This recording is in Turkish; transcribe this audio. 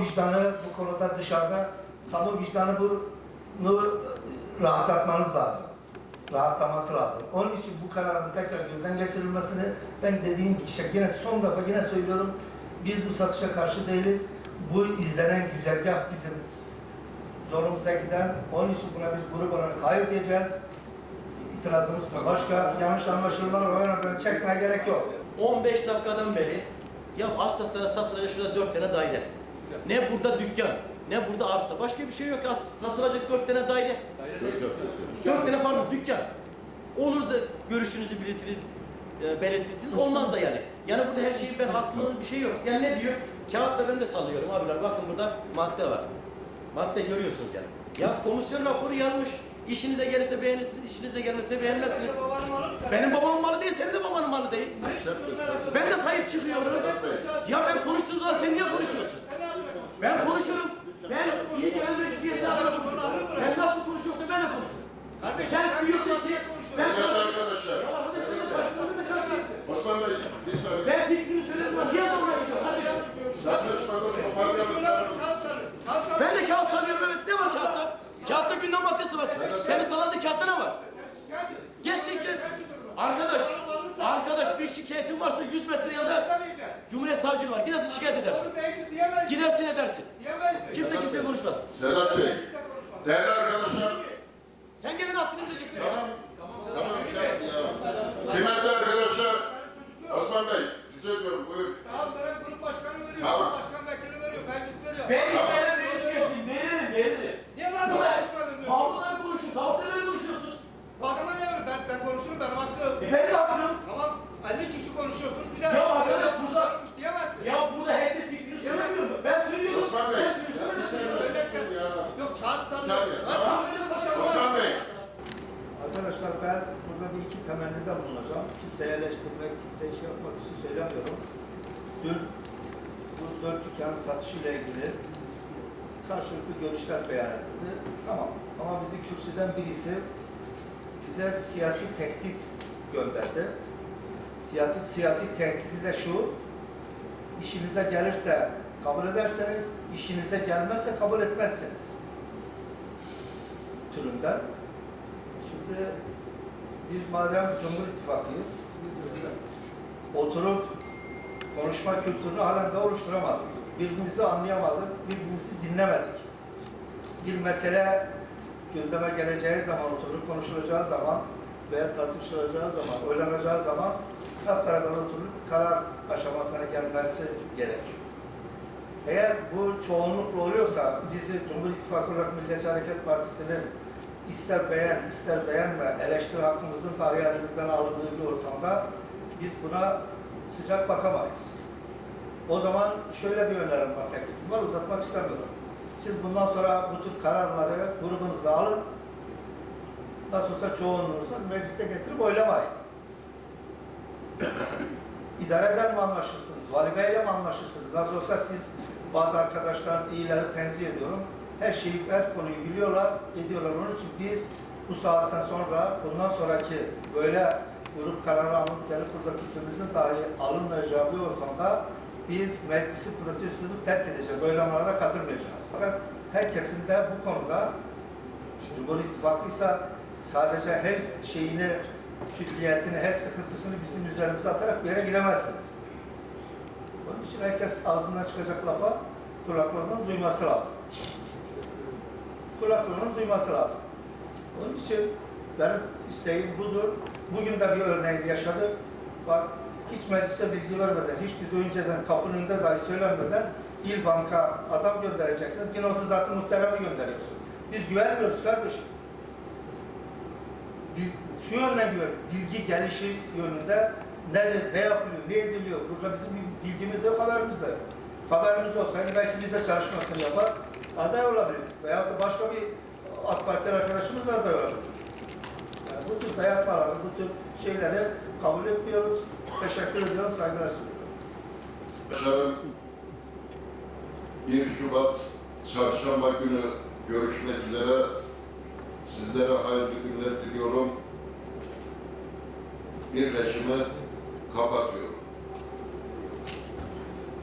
vicdanı bu konuda dışarıda kamu vicdanı bunu rahatlatmanız lazım. Rahatlaması lazım. Onun için bu kararın tekrar gözden geçirilmesini ben dediğim kişi yine son defa yine söylüyorum biz bu satışa karşı değiliz. Bu izlenen güzergah bizim zorumuza giden. Onun için buna biz grup olarak hayır diyeceğiz. İtirazımız bu. Başka yanlış anlaşılmalar oynadan çekmeye gerek yok. 15 dakikadan beri ya Assas'lara satılacak şurada 4 tane daire. Ne burada dükkan, ne burada arsa. Başka bir şey yok. ya. Satılacak 4 tane daire. 4 tane pardon dükkan. Olur da görüşünüzü belirtiriz, e, belirtirsiniz. Olmaz da yani. Yani burada her şeyin ben haklılığın bir şey yok. Yani ne diyor? Kağıtla ben de sallıyorum abiler. Bakın burada madde var. Madde görüyorsunuz yani. Ya komisyon raporu yazmış. İşinize gelirse beğenirsiniz, işinize gelmezse beğenmezsiniz. Benim babamın malı değil, senin de babanın malı değil. Ben de sahip çıkıyorum. Ya ben konuştuğum zaman sen niye konuşuyorsun? Ben konuşurum. Ben iyi gelmek siyasi adamım. Ben nasıl konuşuyorsam ben de konuşurum. Sen ben Evet arkadaşlar. De başkanı da çalışıyorsun. Osman Bey bir saniye. Ben fikrimi söyledim ama niye zoruna gidiyor kardeşim? Tartışmada toparlayalım. Ben de kağıt sanıyorum evet. Ne var kağıtta? Kağıtta gündem maddesi var. Senin salandığı kağıtta ne var? Geç şirket. Arkadaş, arkadaş bir şikayetin varsa 100 metre yanında Cumhuriyet Savcılığı var. Gidersin şikayet edersin. Gidersin edersin. Kimse kimseye konuşmaz. Sedat Bey. Değerli arkadaşlar. Sen kendine haddini bileceksin. ya. Tamam şey yapın ya. Kıymetli arkadaşlar. Osman Bey. Rica ediyorum buyur. Tamam ben grup veriyorum. Tamam. Başkan vekili veriyor. Meclis veriyor. Ben veririm, veririm, veririm, veririm. Niye bana konuşmadın? Halkla konuşun, halkla ne konuşuyorsunuz? Bu adama ne var? Ben, ben konuşurum benim hakkım. E ben de haklıyım. Tamam 50 kişi konuşuyorsunuz. Bir de Ya arkadaş, burada- konuşmuş diyemezsin. Ya burada herkes fikrini söylemiyor mu? Ben söylüyorum. Osman Bey. Sen söylüyorsun, yok kağıt sallıyor. Osman Bey. Arkadaşlar ben burada bir iki temennide bulunacağım. Kimseyi eleştirmek, kimseye şey yapmak için söylemiyorum. Dün bu dört dükkanın satışıyla ilgili karşılıklı görüşler beyan edildi. Tamam. Ama bizi kürsüden birisi bize bir siyasi tehdit gönderdi. Siyasi, siyasi tehdidi de şu, işinize gelirse kabul ederseniz, işinize gelmezse kabul etmezsiniz. Türünden. Şimdi biz madem Cumhur İttifakıyız, oturup konuşma kültürünü halen de oluşturamadık. Birbirimizi anlayamadık, birbirimizi dinlemedik. Bir mesele gündeme geleceği zaman, oturup konuşulacağı zaman veya tartışılacağı zaman, oylanacağı zaman hep beraber oturup karar aşamasına gelmesi gerekiyor. Eğer bu çoğunlukla oluyorsa bizi Cumhur İttifakı olarak Milliyetçi Hareket Partisi'nin ister beğen, ister beğenme eleştiri hakkımızın dahi elimizden alındığı bir ortamda biz buna sıcak bakamayız. O zaman şöyle bir önerim var, teklifim var, uzatmak istemiyorum. Siz bundan sonra bu tür kararları grubunuzda alın. Nasıl olsa çoğunluğunuzla meclise getirip oylamayın. İdareden mi anlaşırsınız? Vali Bey'le mi anlaşırsınız? Nasıl olsa siz bazı arkadaşlarınız iyileri tenzih ediyorum. Her şeyi, her konuyu biliyorlar, ediyorlar. Onun için biz bu saatten sonra, bundan sonraki böyle grup kararı alıp gelip burada fikrimizin dahi alınmayacağı bir ortamda biz meclisi protesto edip terk edeceğiz. Oylamalara katılmayacağız. Fakat herkesin de bu konuda Cumhur İttifakıysa sadece her şeyini, külliyetini, her sıkıntısını bizim üzerimize atarak bir yere gidemezsiniz. Onun için herkes ağzından çıkacak lafa kulaklarının duyması lazım. Kulaklarının duyması lazım. Onun için benim isteğim budur. Bugün de bir örneğini yaşadık. Bak hiç mecliste bilgi vermeden, hiç biz önceden kapının önünde dahi söylenmeden İl Bank'a adam göndereceksiniz. Yine 30 zaten muhteremi gönderiyorsunuz. Biz güvenmiyoruz kardeşim. Bil- Şu yönden güven, bilgi gelişi yönünde nedir, ne yapılıyor, ne ediliyor? Burada bizim bilgimiz de yok, haberimiz de yok. Haberimiz olsaydı belki biz de çalışmasını yapar, aday olabilir. Veya da başka bir AK Parti arkadaşımız da aday olabilir. Bu tür dayatmaları, bu tür şeyleri kabul etmiyoruz. Teşekkür ediyorum, saygılar sunuyorum. Başkanım, 1 Şubat Çarşamba günü görüşmek üzere. Sizlere hayırlı günler diliyorum. Birleşimi.